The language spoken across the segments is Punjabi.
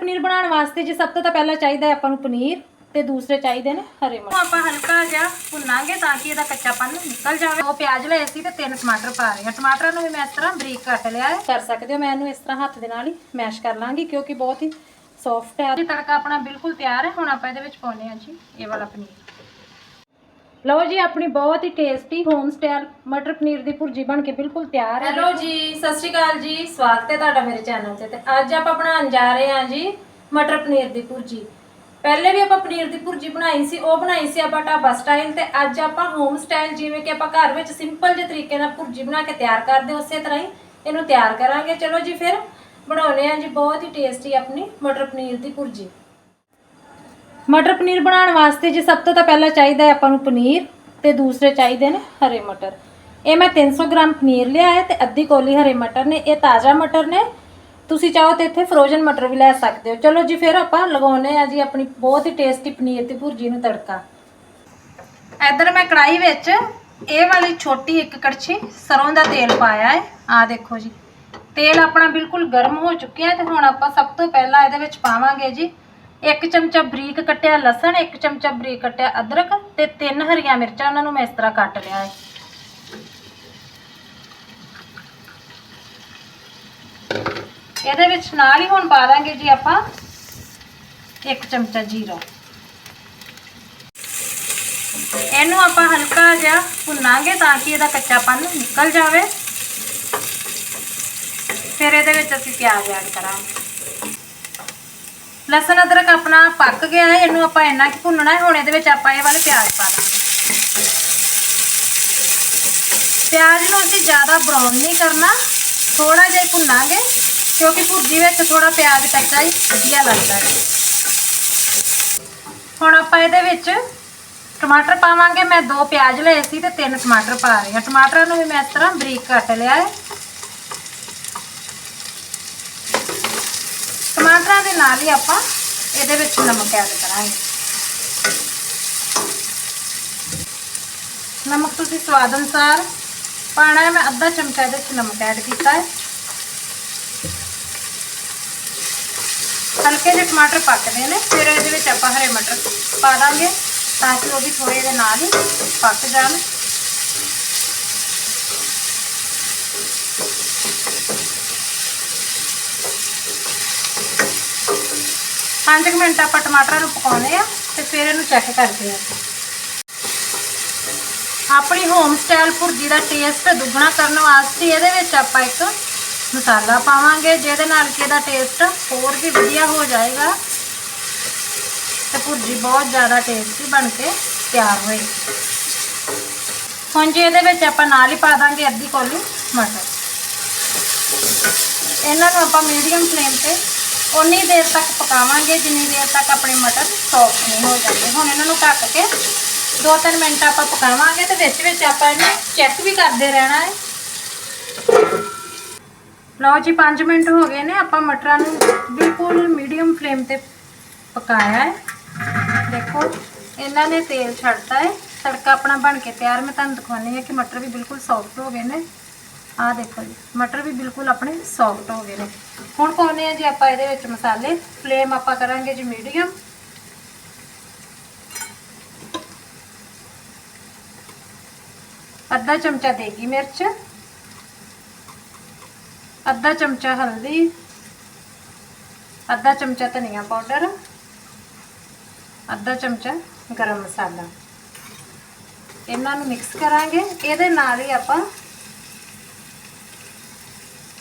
ਪਨੀਰ ਬਣਾਉਣ ਵਾਸਤੇ ਜੀ ਸਭ ਤੋਂ ਤਾਂ ਪਹਿਲਾਂ ਚਾਹੀਦਾ ਹੈ ਆਪਾਂ ਨੂੰ ਪਨੀਰ ਤੇ ਦੂਸਰੇ ਚਾਹੀਦੇ ਨੇ ਹਰੇ ਮਟਰ ਆਪਾਂ ਹਲਕਾ ਜਿਹਾ ਭੁੰਨਾਂਗੇ ਤਾਂ ਕਿ ਇਹਦਾ ਕੱਚਾਪਨ ਨਿਕਲ ਜਾਵੇ। ਉਹ ਪਿਆਜ਼ ਲਏ ਸੀ ਤੇ ਤਿੰਨ ਟਮਾਟਰ ਪਾ ਰਹੇ ਹਾਂ। ਟਮਾਟਰਾਂ ਨੂੰ ਵੀ ਮੈਂ ਇਸ ਤਰ੍ਹਾਂ ਬਰੀਕ ਕੱਟ ਲਿਆ ਹੈ। ਕਰ ਸਕਦੇ ਹੋ ਮੈਂ ਇਹਨੂੰ ਇਸ ਤਰ੍ਹਾਂ ਹੱਥ ਦੇ ਨਾਲ ਹੀ ਮੈਸ਼ ਕਰ ਲਾਂਗੀ ਕਿਉਂਕਿ ਬਹੁਤ ਹੀ ਸੌਫਟ ਹੈ। ਤੜਕਾ ਆਪਣਾ ਬਿਲਕੁਲ ਤਿਆਰ ਹੈ। ਹੁਣ ਆਪਾਂ ਇਹਦੇ ਵਿੱਚ ਪਾਉਨੇ ਆ ਜੀ ਇਹ ਵਾਲਾ ਪਨੀਰ। ਲਓ ਜੀ, ਆਪਣੀ ਬਹੁਤ ਹੀ ਟੇਸਟੀ ਹੋਮ ਸਟਾਈਲ ਮਟਰ ਪਨੀਰ ਦੀ ਭੁਰਜੀ ਬਣ ਕੇ ਬਿਲਕੁਲ ਤਿਆਰ ਹੈ। ਹੈਲੋ ਜੀ, ਸਤਿ ਸ਼੍ਰੀ ਅਕਾਲ ਜੀ, ਸਵਾਗਤ ਹੈ ਤੁਹਾਡਾ ਮੇਰੇ ਚੈਨਲ ਤੇ। ਤੇ ਅੱਜ ਆਪਾਂ ਬਣਾਉਣ ਜਾ ਰਹੇ ਹਾਂ ਜੀ ਮਟਰ ਪਨੀਰ ਦੀ ਭੁਰਜੀ। ਪਹਿਲੇ ਵੀ ਆਪਾਂ ਪਨੀਰ ਦੀ ਭੁਰਜੀ ਬਣਾਈ ਸੀ, ਉਹ ਬਣਾਈ ਸੀ ਆਪਾਂ ਢਾਬਾ ਸਟਾਈਲ ਤੇ ਅੱਜ ਆਪਾਂ ਹੋਮ ਸਟਾਈਲ ਜਿਵੇਂ ਕਿ ਆਪਾਂ ਘਰ ਵਿੱਚ ਸਿੰਪਲ ਜਿਹੇ ਤਰੀਕੇ ਨਾਲ ਭੁਰਜੀ ਬਣਾ ਕੇ ਤਿਆਰ ਕਰਦੇ ਉਸੇ ਤਰ੍ਹਾਂ ਹੀ ਇਹਨੂੰ ਤਿਆਰ ਕਰਾਂਗੇ। ਚਲੋ ਜੀ, ਫਿਰ ਬਣਾਉਨੇ ਆ ਜੀ, ਬਹੁਤ ਹੀ ਟੇਸਟੀ ਆਪਣੀ ਮਟਰ ਪਨੀਰ ਦੀ ਭੁਰਜੀ। ਮਟਰ ਪਨੀਰ ਬਣਾਉਣ ਵਾਸਤੇ ਜੀ ਸਭ ਤੋਂ ਤਾਂ ਪਹਿਲਾਂ ਚਾਹੀਦਾ ਹੈ ਆਪਾਂ ਨੂੰ ਪਨੀਰ ਤੇ ਦੂਸਰੇ ਚਾਹੀਦੇ ਨੇ ਹਰੇ ਮਟਰ। ਇਹ ਮੈਂ 300 ਗ੍ਰਾਮ ਪਨੀਰ ਲਿਆ ਹੈ ਤੇ ਅੱਧੀ ਕੋਲੀ ਹਰੇ ਮਟਰ ਨੇ, ਇਹ ਤਾਜ਼ਾ ਮਟਰ ਨੇ। ਤੁਸੀਂ ਚਾਹੋ ਤੇ ਇੱਥੇ ਫਰੋਜ਼ਨ ਮਟਰ ਵੀ ਲੈ ਸਕਦੇ ਹੋ। ਚਲੋ ਜੀ, ਫਿਰ ਆਪਾਂ ਲਗਾਉਨੇ ਆ ਜੀ ਆਪਣੀ ਬਹੁਤ ਹੀ ਟੇਸਟੀ ਪਨੀਰ ਦੀ ਭੁਰਜੀ ਨੂੰ ਤੜਕਾ। ਇੱਧਰ ਮੈਂ ਕੜਾਈ ਵਿੱਚ ਇਹ ਵਾਲੀ ਛੋਟੀ ਇੱਕ ਕੜਛੀ ਸਰੋਂ ਦਾ ਤੇਲ ਪਾਇਆ ਹੈ। ਆ ਦੇਖੋ ਜੀ। ਤੇਲ ਆਪਣਾ ਬਿਲਕੁਲ ਗਰਮ ਹੋ ਚੁੱਕਿਆ ਹੈ ਤੇ ਹੁਣ ਆਪਾਂ ਸਭ ਤੋਂ ਪਹਿਲਾਂ ਇਹਦੇ ਵਿੱਚ ਪਾਵਾਂਗੇ ਜੀ ਇੱਕ ਚਮਚਾ ਬਰੀਕ ਕੱਟਿਆ ਲਸਣ, ਇੱਕ ਚਮਚਾ ਬਰੀਕ ਕੱਟਿਆ ਅਦਰਕ ਤੇ ਤਿੰਨ ਹਰੀਆਂ ਮਿਰਚਾਂ ਉਹਨਾਂ ਨੂੰ ਮੈਂ ਇਸ ਤਰ੍ਹਾਂ ਕੱਟ ਲਿਆ ਹੈ। ਇਹਦੇ ਵਿੱਚ ਨਾਲ ਹੀ ਹੁਣ ਪਾ ਦਾਂਗੇ ਜੀ ਆਪਾਂ ਇੱਕ ਚਮਚਾ ਜੀਰਾ। ਇਹਨੂੰ ਆਪਾਂ ਹਲਕਾ ਜਿਹਾ ਭੁੰਨਾਂਗੇ ਤਾਂ ਕਿ ਇਹਦਾ ਕੱਚਾਪਨ ਨਿਕਲ ਜਾਵੇ। ਫਿਰ ਇਹਦੇ ਵਿੱਚ ਅਸੀਂ ਪਿਆਜ਼ ਐਡ ਕਰਾਂਗੇ। ਲਸਣ ਅਦਰਕ ਆਪਣਾ ਪੱਕ ਗਿਆ ਹੈ, ਇਹਨੂੰ ਆਪਾਂ ਇੰਨਾ ਕਿ ਭੁੰਨਣਾ ਹੈ, ਹੁਣ ਇਹਦੇ ਵਿੱਚ ਆਪਾਂ ਇਹ ਵਾਲੇ ਪਿਆਜ਼ ਪਾ ਦਾਂਗੇ। ਪਿਆਜ਼ ਨੂੰ ਅਸੀਂ ਜ਼ਿਆਦਾ ਬਰਾਊਨ ਨਹੀਂ ਕਰਨਾ ਥੋੜਾ ਜਿਹਾ ਭੁੰਨਾਂਗੇ, ਕਿਉਂਕਿ ਭੁਰਜੀ ਵਿੱਚ ਥੋੜਾ ਪਿਆਜ਼ ਕੱਚਾ ਹੀ ਵਧੀਆ ਲੱਗਦਾ ਹੈ। ਹੁਣ ਆਪਾਂ ਇਹਦੇ ਵਿੱਚ ਟਮਾਟਰ ਪਾਵਾਂਗੇ, ਮੈਂ ਦੋ ਪਿਆਜ਼ ਲਏ ਸੀ ਤੇ ਤਿੰਨ ਟਮਾਟਰ ਪਾ ਰਹੀ ਹਾਂ। ਟਮਾਟਰਾਂ ਨੂੰ ਵੀ ਮੈਂ ਇਸ ਤਰ੍ਹਾਂ ਬਰੀਕ ਕੱਟ ਲਿਆ ਹੈ। ਟਮਾਟਰਾਂ ਦੇ ਨਾਲ ਹੀ ਆਪਾਂ ਇਹਦੇ ਵਿੱਚ ਨਮਕ ਐਡ ਕਰਾਂਗੇ। ਨਮਕ ਤੁਸੀਂ ਸਵਾਦ ਅਨੁਸਾਰ ਪਾਣਾ ਹੈ। ਮੈਂ ਅੱਧਾ ਚਮਚਾ ਇਹਦੇ ਵਿੱਚ ਨਮਕ ਐਡ ਕੀਤਾ ਹੈ। ਹਲਕੇ ਜਿਹੇ ਟਮਾਟਰ ਪੱਕਦੇ ਨੇ, ਫਿਰ ਇਹਦੇ ਵਿੱਚ ਆਪਾਂ ਹਰੇ ਮਟਰ ਪਾ ਦਾਂਗੇ ਤਾਂ ਕਿ ਉਹ ਵੀ ਥੋੜੇ ਇਹਦੇ ਨਾਲ ਹੀ ਪੱਕ ਜਾਣ। ਪੰਜ ਕੁ ਮਿੰਟ ਆਪਾਂ ਟਮਾਟਰਾਂ ਨੂੰ ਪਕਾਉਂਦੇ ਆ ਤੇ ਫਿਰ ਇਹਨੂੰ ਚੈੱਕ ਕਰਦੇ ਆ ਆਪਣੀ ਹੋਮ ਸਟਾਈਲ ਭੁਰਜੀ ਦਾ ਟੇਸਟ ਦੁੱਗਣਾ ਕਰਨ ਵਾਸਤੇ ਇਹਦੇ ਵਿੱਚ ਆਪਾਂ ਇੱਕ ਮਸਾਲਾ ਪਾਵਾਂਗੇ, ਜਿਹਦੇ ਨਾਲ ਕਿ ਇਹਦਾ ਟੇਸਟ ਹੋਰ ਵੀ ਵਧੀਆ ਹੋ ਜਾਏਗਾ ਤੇ ਭੁਰਜੀ ਬਹੁਤ ਜ਼ਿਆਦਾ ਟੇਸਟੀ ਬਣ ਕੇ ਤਿਆਰ ਹੋਏਗੀ। ਹੁਣ ਜੀ ਇਹਦੇ ਵਿੱਚ ਆਪਾਂ ਨਾਲ ਹੀ ਪਾ ਦਾਂਗੇ ਅੱਧੀ ਕੋਲੀ ਮਟਰ। ਇਹਨਾਂ ਨੂੰ ਆਪਾਂ ਮੀਡੀਅਮ ਫਲੇਮ ਤੇ ਉਨੀ ਦੇਰ ਤੱਕ ਪਕਾਵਾਂਗੇ, ਜਿੰਨੀ ਦੇਰ ਤੱਕ ਆਪਣੇ ਮਟਰ ਸੌਫਟ ਨਹੀਂ ਹੋ ਜਾਂਦੇ ਹੁਣ ਇਹਨਾਂ ਨੂੰ ਢੱਕ ਕੇ 2-3 ਮਿੰਟ ਆਪਾਂ ਪਕਾਵਾਂਗੇ ਤੇ ਵਿੱਚ ਵਿੱਚ ਆਪਾਂ ਇਹਨੂੰ ਚੈੱਕ ਵੀ ਕਰਦੇ ਰਹਿਣਾ ਹੈ। ਲਓ ਜੀ 5 ਮਿੰਟ ਹੋ ਗਏ ਨੇ, ਆਪਾਂ ਮਟਰਾਂ ਨੂੰ ਬਿਲਕੁਲ ਮੀਡੀਅਮ ਫਲੇਮ ਤੇ ਪਕਾਇਆ ਹੈ। ਦੇਖੋ, ਇਹਨਾਂ ਨੇ ਤੇਲ ਛੱਡਤਾ ਹੈ। ਤੜਕਾ ਆਪਣਾ ਬਣ ਕੇ ਤਿਆਰ। ਮੈਂ ਤੁਹਾਨੂੰ ਦਿਖਾਉਣੀ ਹਾਂ ਕਿ ਮਟਰ ਵੀ ਬਿਲਕੁਲ ਸੌਫਟ ਹੋ ਗਏ ਨੇ। ਆਹ ਦੇਖੋ ਜੀ, ਮਟਰ ਵੀ ਬਿਲਕੁਲ ਆਪਣੇ ਸੌਫਟ ਹੋ ਗਏ ਨੇ। ਹੁਣ ਪਾਉਨੇ ਆ ਜੀ ਆਪਾਂ ਇਹਦੇ ਵਿੱਚ ਮਸਾਲੇ। ਫਲੇਮ ਆਪਾਂ ਕਰਾਂਗੇ ਜੀ ਮੀਡੀਅਮ ਅੱਧਾ ਚਮਚਾ ਦੇਗੀ ਮਿਰਚ। ਅੱਧਾ ਚਮਚਾ ਹਲਦੀ। ਅੱਧਾ ਚਮਚਾ ਧਨੀਆ ਪਾਊਡਰ। ਅੱਧਾ ਚਮਚਾ ਗਰਮ ਮਸਾਲਾ। ਇਹਨਾਂ ਨੂੰ ਮਿਕਸ ਕਰਾਂਗੇ। ਇਹਦੇ ਨਾਲ ਹੀ ਆਪਾਂ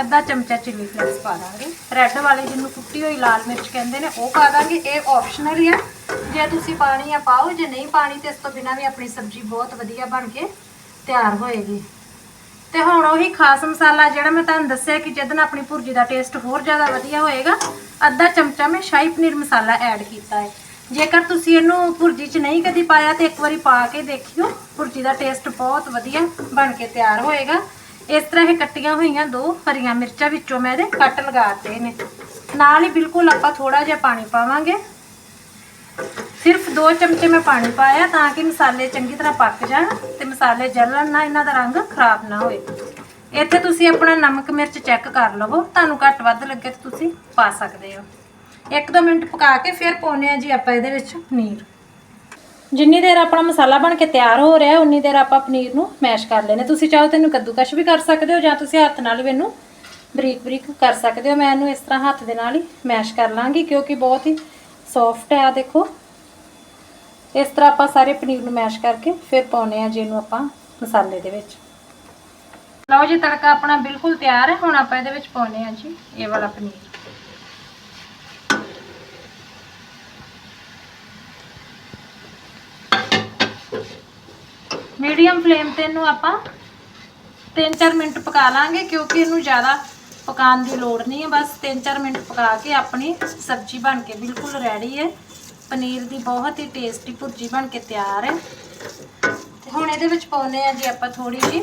ਅੱਧਾ ਚਮਚਾ ਚਿੱਲੀ ਫਲੇਕਸ ਪਾ ਦਾਂਗੇ। ਰੈੱਡ ਵਾਲੇ ਜਿਹਨੂੰ ਕੁੱਟੀ ਹੋਈ ਲਾਲ ਮਿਰਚ ਕਹਿੰਦੇ ਨੇ, ਉਹ ਪਾ ਦਾਂਗੇ। ਇਹ ਆਪਸ਼ਨਲ ਹੀ ਆ। ਜੇ ਤੁਸੀਂ ਪਾਣੀ ਆ ਪਾਓ, ਜੇ ਨਹੀਂ ਪਾਣੀ ਤੇ ਇਸ ਤੋਂ ਬਿਨਾ ਵੀ ਆਪਣੀ ਸਬਜ਼ੀ ਬਹੁਤ ਵਧੀਆ ਬਣ ਕੇ ਤਿਆਰ ਹੋਏਗੀ। ਤੇ ਹੁਣ ਉਹੀ ਖਾਸ ਮਸਾਲਾ ਜਿਹੜਾ ਮੈਂ ਤੁਹਾਨੂੰ ਦੱਸਿਆ ਕਿ ਜਿਹਦੇ ਨਾਲ ਆਪਣੀ ਭੁਰਜੀ ਦਾ ਟੇਸਟ ਹੋਰ ਜ਼ਿਆਦਾ ਵਧੀਆ ਹੋਏਗਾ, ਅੱਧਾ ਚਮਚਾ ਮੈਂ ਸ਼ਾਹੀ ਪਨੀਰ ਮਸਾਲਾ ਐਡ ਕੀਤਾ ਹੈ। ਜੇਕਰ ਤੁਸੀਂ ਇਹਨੂੰ ਭੁਰਜੀ 'ਚ ਨਹੀਂ ਕਦੀ ਪਾਇਆ, ਤੇ ਇੱਕ ਵਾਰੀ ਪਾ ਕੇ ਦੇਖਿਓ, ਭੁਰਜੀ ਦਾ ਟੇਸਟ ਬਹੁਤ ਵਧੀਆ ਬਣ ਕੇ ਤਿਆਰ ਹੋਏਗਾ। ਇਸ ਤਰ੍ਹਾਂ ਇਹ ਕੱਟੀਆਂ ਹੋਈਆਂ ਦੋ ਹਰੀਆਂ ਮਿਰਚਾਂ ਵਿੱਚੋਂ ਮੈਂ ਇਹਦੇ ਕੱਟ ਲਗਾਤੇ ਨੇ ਨਾਲ ਹੀ ਬਿਲਕੁਲ ਆਪਾਂ ਥੋੜਾ ਜਿਹਾ ਪਾਣੀ ਪਾਵਾਂਗੇ। ਸਿਰਫ 2 ਚਮਚੇ ਮੈਂ ਪਾਣੀ ਪਾਇਆ ਤਾਂ ਕਿ ਮਸਾਲੇ ਚੰਗੀ ਤਰ੍ਹਾਂ ਪੱਕ ਜਾਣ ਤੇ ਮਸਾਲੇ ਜਲਣ ਨਾ ਇਹਨਾਂ ਦਾ ਰੰਗ ਖਰਾਬ ਨਾ ਹੋਏ। ਇੱਥੇ ਤੁਸੀਂ ਆਪਣਾ ਨਮਕ ਮਿਰਚ ਚੈੱਕ ਕਰ ਲਵੋ। ਤੁਹਾਨੂੰ ਘੱਟ ਵੱਧ ਲੱਗੇ ਤਾਂ ਤੁਸੀਂ ਪਾ ਸਕਦੇ ਹੋ। 1-2 ਮਿੰਟ ਪਕਾ ਕੇ ਫਿਰ ਪਾਉਨੇ ਆ ਜੀ ਆਪਾਂ ਇਹਦੇ ਵਿੱਚ ਪਨੀਰ ਜਿੰਨੀ ਦੇਰ ਆਪਣਾ ਮਸਾਲਾ ਬਣ ਕੇ ਤਿਆਰ ਹੋ ਰਿਹਾ, ਉਨੀ ਦੇਰ ਆਪਾਂ ਪਨੀਰ ਨੂੰ ਮੈਸ਼ ਕਰ ਲੈਣੇ ਤੁਸੀਂ ਚਾਹੋ ਤੈਨੂੰ ਕੱਦੂਕਸ਼ ਵੀ ਕਰ ਸਕਦੇ ਹੋ ਜਾਂ ਤੁਸੀਂ ਹੱਥ ਨਾਲ ਵੀ ਇਹਨੂੰ ਬਰੀਕ ਬਰੀਕ ਕਰ ਸਕਦੇ ਹੋ। ਮੈਂ ਇਹਨੂੰ ਇਸ ਤਰ੍ਹਾਂ ਹੱਥ ਦੇ ਨਾਲ ਹੀ ਮੈਸ਼ ਕਰ ਲਾਂਗੀ ਕਿਉਂਕਿ ਬਹੁਤ ਹੀ ਸੌਫਟ ਹੈ। ਆ ਦੇਖੋ, ਇਸ ਤਰ੍ਹਾਂ ਆਪਾਂ ਸਾਰੇ ਪਨੀਰ ਨੂੰ ਮੈਸ਼ ਕਰਕੇ ਫਿਰ ਪਾਉਨੇ ਆ ਜਿਹਨੂੰ ਆਪਾਂ ਮਸਾਲੇ ਦੇ ਵਿੱਚ। ਲਓ ਜੀ, ਤੜਕਾ ਆਪਣਾ ਬਿਲਕੁਲ ਤਿਆਰ ਹੈ। ਹੁਣ ਆਪਾਂ ਇਹਦੇ ਵਿੱਚ ਪਾਉਨੇ ਆ ਜੀ ਇਹ ਵਾਲਾ ਪਨੀਰ। ਮੀਡੀਅਮ ਫਲੇਮ ਤੇ ਇਹਨੂੰ ਆਪਾਂ 3-4 ਮਿੰਟ ਪਕਾ ਲਾਂਗੇ, ਕਿਉਂਕਿ ਇਹਨੂੰ ਜ਼ਿਆਦਾ ਪਕਾਉਣ ਦੀ ਲੋੜ ਨਹੀਂ ਹੈ। ਬਸ 3-4 ਮਿੰਟ ਪਕਾ ਕੇ ਆਪਣੀ ਸਬਜ਼ੀ ਬਣ ਕੇ ਬਿਲਕੁਲ ਰੈਡੀ ਹੈ। ਪਨੀਰ ਦੀ ਬਹੁਤ ਹੀ ਟੇਸਟੀ ਭੁਰਜੀ ਬਣ ਕੇ ਤਿਆਰ ਹੈ। ਤੇ ਹੁਣ ਇਹਦੇ ਵਿੱਚ ਪਾਉਨੇ ਆ ਜੀ ਆਪਾਂ ਥੋੜੀ ਜੀ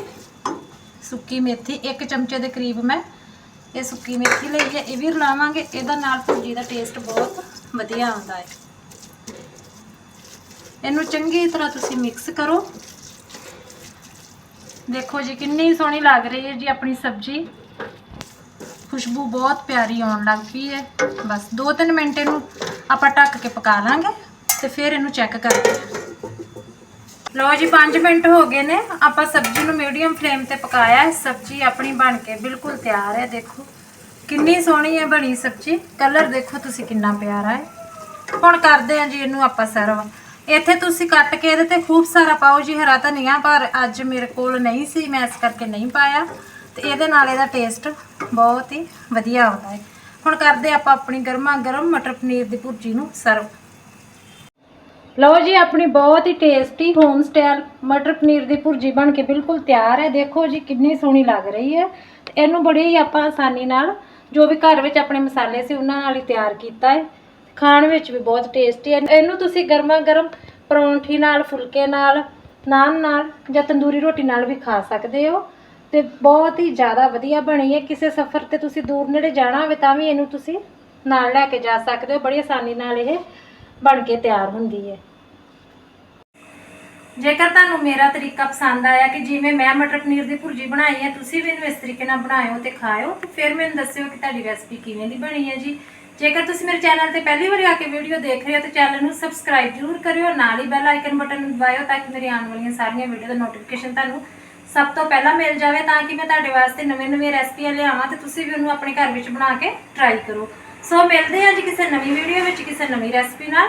ਸੁੱਕੀ ਮੇਥੀ। ਇੱਕ ਚਮਚੇ ਦੇ ਕਰੀਬ ਮੈਂ ਇਹ ਸੁੱਕੀ ਮੇਥੀ ਲਈ ਹੈ। ਇਹ ਵੀ ਰਲਾਵਾਂਗੇ। ਇਹਦਾ ਨਾਲ ਭੁਰਜੀ ਦਾ ਟੇਸਟ ਬਹੁਤ ਵਧੀਆ ਆਉਂਦਾ ਹੈ। ਇਹਨੂੰ ਚੰਗੀ ਤਰ੍ਹਾਂ ਤੁਸੀਂ ਮਿਕਸ ਕਰੋ। ਦੇਖੋ ਜੀ, ਕਿੰਨੀ ਸੋਹਣੀ ਲੱਗ ਰਹੀ ਹੈ ਜੀ ਆਪਣੀ ਸਬਜ਼ੀ। ਖੁਸ਼ਬੂ ਬਹੁਤ ਪਿਆਰੀ ਆਉਣ ਲੱਗ ਪਈ ਹੈ। ਬਸ 2-3 ਮਿੰਟ ਇਹਨੂੰ ਆਪਾਂ ਢੱਕ ਕੇ ਪਕਾ ਲਾਂਗੇ ਤੇ ਫਿਰ ਇਹਨੂੰ ਚੈੱਕ ਕਰਦੇ ਹਾਂ। ਲਓ ਜੀ 5 ਮਿੰਟ ਹੋ ਗਏ ਨੇ। ਆਪਾਂ ਸਬਜ਼ੀ ਨੂੰ ਮੀਡੀਅਮ ਫਲੇਮ ਤੇ ਪਕਾਇਆ ਸਬਜ਼ੀ ਆਪਣੀ ਬਣ ਕੇ ਬਿਲਕੁਲ ਤਿਆਰ ਹੈ। ਦੇਖੋ, ਕਿੰਨੀ ਸੋਹਣੀ ਹੈ ਬਣੀ ਸਬਜ਼ੀ। ਕਲਰ ਦੇਖੋ ਤੁਸੀਂ ਕਿੰਨਾ ਪਿਆਰਾ ਹੈ। ਹੁਣ ਕਰਦੇ ਹਾਂ ਜੀ ਇਹਨੂੰ ਆਪਾਂ ਸਰਵ ਇੱਥੇ ਤੁਸੀਂ ਕੱਟ ਕੇ ਇਹਦੇ ਤੇ ਖੂਬ ਸਾਰਾ ਪਾਓ, ਜੀ ਹਰਾ ਧਨੀਆ ਪਰ ਅੱਜ ਮੇਰੇ ਕੋਲ ਨਹੀਂ ਸੀ, ਮੈਂ ਇਸ ਕਰਕੇ ਨਹੀਂ ਪਾਇਆ। ਤੇ ਇਹਦੇ ਨਾਲ ਇਹਦਾ ਟੇਸਟ ਬਹੁਤ ਹੀ ਵਧੀਆ ਆਉਂਦਾ ਹੈ। ਹੁਣ ਕਰਦੇ ਆਪਾਂ ਆਪਣੀ ਗਰਮਾ ਗਰਮ ਮਟਰ ਪਨੀਰ ਦੀ ਭੁਰਜੀ ਨੂੰ ਸਰਵ। ਲਓ ਜੀ, ਆਪਣੀ ਬਹੁਤ ਹੀ ਟੇਸਟੀ ਹੋਮ ਸਟਾਈਲ ਮਟਰ ਪਨੀਰ ਦੀ ਭੁਰਜੀ ਬਣ ਕੇ ਬਿਲਕੁਲ ਤਿਆਰ ਹੈ। ਦੇਖੋ ਜੀ, ਕਿੰਨੀ ਸੋਹਣੀ ਲੱਗ ਰਹੀ ਹੈ। ਇਹਨੂੰ ਬੜੀ ਹੀ ਆਪਾਂ ਆਸਾਨੀ ਨਾਲ ਜੋ ਵੀ ਘਰ ਵਿੱਚ ਆਪਣੇ ਮਸਾਲੇ ਸੀ, ਉਹਨਾਂ ਨਾਲ ਹੀ ਤਿਆਰ ਕੀਤਾ ਹੈ। ਖਾਣ ਵਿੱਚ ਵੀ ਬਹੁਤ ਟੇਸਟੀ ਹੈ। ਇਹਨੂੰ ਤੁਸੀਂ ਗਰਮਾ ਗਰਮ ਪਰੌਂਠੀ ਨਾਲ, ਫੁਲਕੇ ਨਾਲ, ਨਾਨ ਨਾਲ ਜਾਂ ਤੰਦੂਰੀ ਰੋਟੀ ਨਾਲ ਵੀ ਖਾ ਸਕਦੇ ਹੋ। ਤੇ ਬਹੁਤ ਹੀ ਜ਼ਿਆਦਾ ਵਧੀਆ ਬਣੀ ਹੈ। ਕਿਸੇ ਸਫ਼ਰ ਤੇ ਤੁਸੀਂ ਦੂਰ ਨੇੜੇ ਜਾਣਾ ਹੋਵੇ ਤਾਂ ਵੀ ਇਹਨੂੰ ਤੁਸੀਂ ਨਾਲ ਲੈ ਕੇ ਜਾ ਸਕਦੇ ਹੋ। ਬੜੀ ਆਸਾਨੀ ਨਾਲ ਇਹ ਬਣ ਕੇ ਤਿਆਰ ਹੁੰਦੀ ਹੈ। ਜੇਕਰ ਤੁਹਾਨੂੰ ਮੇਰਾ ਤਰੀਕਾ ਪਸੰਦ ਆਇਆ ਕਿ ਜਿਵੇਂ ਮੈਂ ਮਟਰ ਪਨੀਰ ਦੀ ਭੁਰਜੀ ਬਣਾਈ ਹੈ, ਤੁਸੀਂ ਵੀ ਇਹਨੂੰ ਇਸ ਤਰੀਕੇ ਨਾਲ ਬਣਾਇਓ ਤੇ ਖਾਇਓ, ਤੇ ਫਿਰ ਮੈਨੂੰ ਦੱਸਿਓ ਕਿ ਤੁਹਾਡੀ ਰੈਸਪੀ ਕਿਵੇਂ ਦੀ ਬਣੀ ਹੈ ਜੀ। ਜੇਕਰ ਤੁਸੀਂ ਮੇਰੇ ਚੈਨਲ ਤੇ ਪਹਿਲੀ ਵਾਰੀ ਆ ਕੇ ਵੀਡੀਓ ਦੇਖ ਰਹੇ ਹੋ, ਤਾਂ ਚੈਨਲ ਨੂੰ ਸਬਸਕ੍ਰਾਈਬ ਜ਼ਰੂਰ ਕਰਿਓ, ਨਾਲ ਹੀ ਬੈਲ ਆਈਕਨ ਬਟਨ ਦਬਾਇਓ ਤਾਂ ਕਿ ਮੇਰੀ ਆਉਣ ਵਾਲੀਆਂ ਸਾਰੀਆਂ ਵੀਡੀਓ ਦਾ ਨੋਟੀਫਿਕੇਸ਼ਨ ਤੁਹਾਨੂੰ ਸਭ ਤੋਂ ਪਹਿਲਾਂ ਮਿਲ ਜਾਵੇ, ਤਾਂ ਕਿ ਮੈਂ ਤੁਹਾਡੇ ਵਾਸਤੇ ਨਵੇਂ-ਨਵੇਂ ਰੈਸਪੀਆਂ ਲਿਆਵਾਂ ਤੇ ਤੁਸੀਂ ਵੀ ਉਹਨੂੰ ਆਪਣੇ ਘਰ ਵਿੱਚ ਬਣਾ ਕੇ ਟਰਾਈ ਕਰੋ। ਸੋ ਮਿਲਦੇ ਹਾਂ ਜੀ ਕਿਸੇ ਨਵੀਂ ਵੀਡੀਓ ਵਿੱਚ, ਕਿਸੇ ਨਵੀਂ ਰੈਸਪੀ ਨਾਲ।